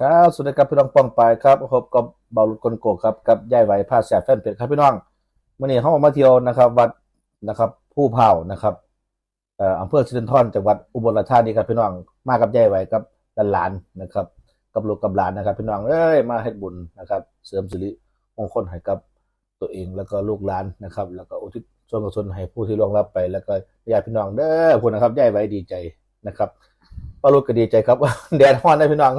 ครับสวัสดีครับพี่น้องป้องไปครับพบกับเบาลุดคนโกครับกับยายไหวผ้าแสบแฟนเพจครับพี่น้องวันนี้เขามาเที่ยวนะครับ วัดนะครับ ผู้เผานะครับเอ่ออำเภอสิรินธรจังหวัดอุบลราชธานีครับพี่น้องมากับยายไหวกับหลานนะครับ กับลูกกับหลานนะครับ พี่น้องเอ้ยมาให้บุญนะครับ เสริมสิริมงคลให้กับตัวเองแล้วก็ลูกหลานนะครับ แล้วก็อุทิศส่วนกุศลให้ผู้ที่ล่วงลับไป แล้วก็ญาติพี่น้องเด้อพูดนะครับยายไหวดีใจนะครับป้าลุดก็ดีใจครับแดดฮ้อนได้พี่น้อง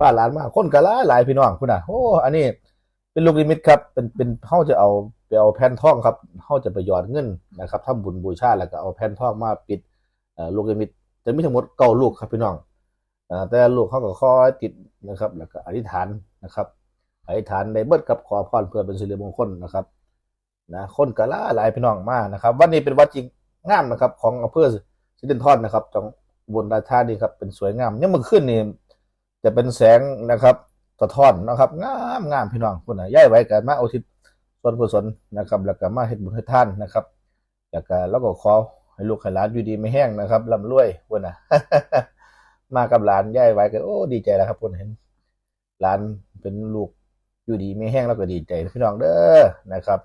ป้าหลานมากคนก็หลาหลายพี่น้องคุณน่ะโอ้อันนี้เป็นลูกนิมิตครับ เป็นเป็นเฮาจะเอาไปเอาแผ่นทองครับเฮาจะไปหยอดเงินนะครับทำบุญบูชาแล้วก็เอาแผ่นทองมาปิดลูกนิมิตจะมีทั้งหมดเก้าลูกครับพี่น้องแต่ลูกเขาก็คอยติดนะครับ แล้วก็อธิษฐานนะครับอธิษฐานในเบิดกับขอพรเพื่อเป็นสิริมงคลนะครับนะคนก็หลาหลายพี่น้องมากนะครับ วันนี้เป็นวัดจริงงามนะครับ ของอำเภอสิรินธรนะครับจังหวัดอุบนราชธานีครับเป็นสวยงามยังเมื่อคืนนี่ จะเป็นแสงนะครับสะท้อนนะครับงามงามพี่น้องคุณนะย้ายไว้กันมาเอาทิศส่วนกุศลนะครับ แล้วก็มาเฮ็ดบุญให้ท่านนะครับแล้วก็แล้วก็ขอให้ลูกให้หลานอยู่ดีไม่แห้งนะครับร่ำรวยคุณนะมากับหลานย้ายไว้กันโอ้ดีใจแล้วครับคุณเห็นหลานเป็นลูกอยู่ดีไม่แห้งแล้วก็ดีใจพี่น้องเด้อนะครับ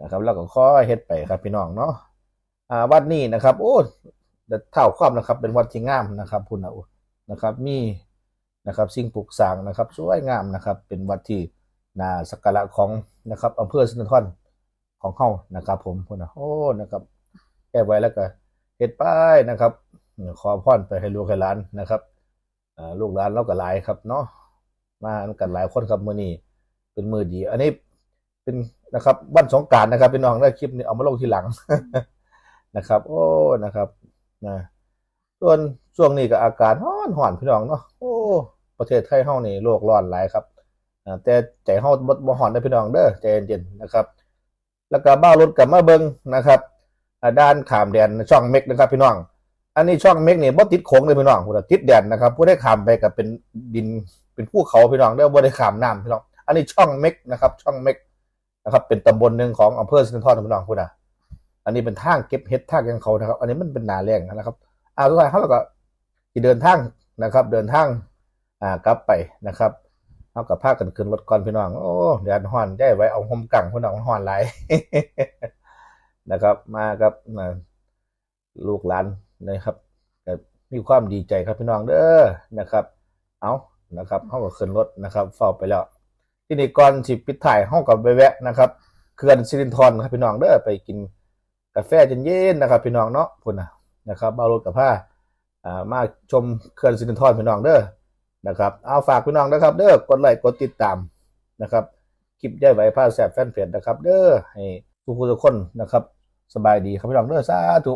นะครับ แล้วก็ขอเฮ็ดไปครับพี่น้องเนาะอ่าวัดนี้นะครับ โอ้เท่าความนะครับ เป็นวัดที่งามนะครับคุณนะนะครับ มี นะครับสิ่งปลูกสร้างนะครับสวยงามนะครับ เป็นวัดที่นาสักการะของนะครับอำเภอสินธรของเฮานะครับ ผมพุ่นะโอ้นะครับแก้ไว้แล้วก็เฮ็ดป้ายนะครับ ขอพรไปให้ลูกให้หลานนะครับลูกหลานเราก็หลายครับเนาะมากันหลายคนครับมื้อนี้เป็นมือดี อันนี้เป็นนะครับวันสงกานนะครับพี่น้องได้คลิปนี้เอามาลงทีหลังนะครับ โอ้นะครับนะ ส่วนช่วงนี้ก็อากาศร้อนร้อนพี่น้องเนาะโอ้ประเทศไทยเฮานี่โลกร้อนหลายครับแต่ใจเฮาบ่บ่ร้อนได้พี่น้องเด้อใจเย็นๆนะครับ แล้วก็บ้ารถกลับมาเบิ่งนะครับด้านขามแดนช่องเม็กนะครับพี่น้อง อันนี้ช่องเม็กนี่บ่ติดโขงเลยพี่น้องพุ่ติดแดนนะครับผู้ได้ขามไปก็เป็นดินเป็นภูเขาพี่น้องเด้อบ่ได้ขามน้ำพี่น้อง อันนี้ช่องเม็กนะครับ ช่องเม็กนะครับ เป็นตำบลหนึ่งของอำเภอสินธรพี่น้องพุ่นน่ะอันนี้เป็นทางเก็บเห็ดทางยังเขานะครับ อันนี้มันเป็นนาแรงนะครับ อ่าทุกท่านเขาก็ที่เดินทางนะครับ เดินทางอ่ากลับไปนะครับเอากับพากันขึ้นรถก่อนพี่น้องโอ้แดดฮ้อนได้ไว้เอาห่มกังพี่น้องฮ้อนหลนะครับ มากับอ่าลูกหลานนะครับมีความดีใจครับพี่น้องเด้อนะครับ เอานะครับเขาก็ขึ้นรถนะครับเฝ้าไปแล้ว ที่นี่ก่อนสิปิดถ่ายห้องกับไปแวะนะครับเขื่อนสิรินธรครับพี่น้องเด้อไปกินกาแฟเย็นๆนะครับ พี่น้องเนาะพุ่นนะ นะครับเอารถกับผ้ามาชมเคลื่อนสิรินธรพี่น้องเด้อนะครับเอาฝากพี่น้องนะครับ เด้อกดไลค์กดติดตามนะครับคลิปได้ไว้ผ้าแสบแฟนเพจนะครับ เด้อให้ทุกคนนะครับ สบายดีครับพี่น้องเด้อสาธุ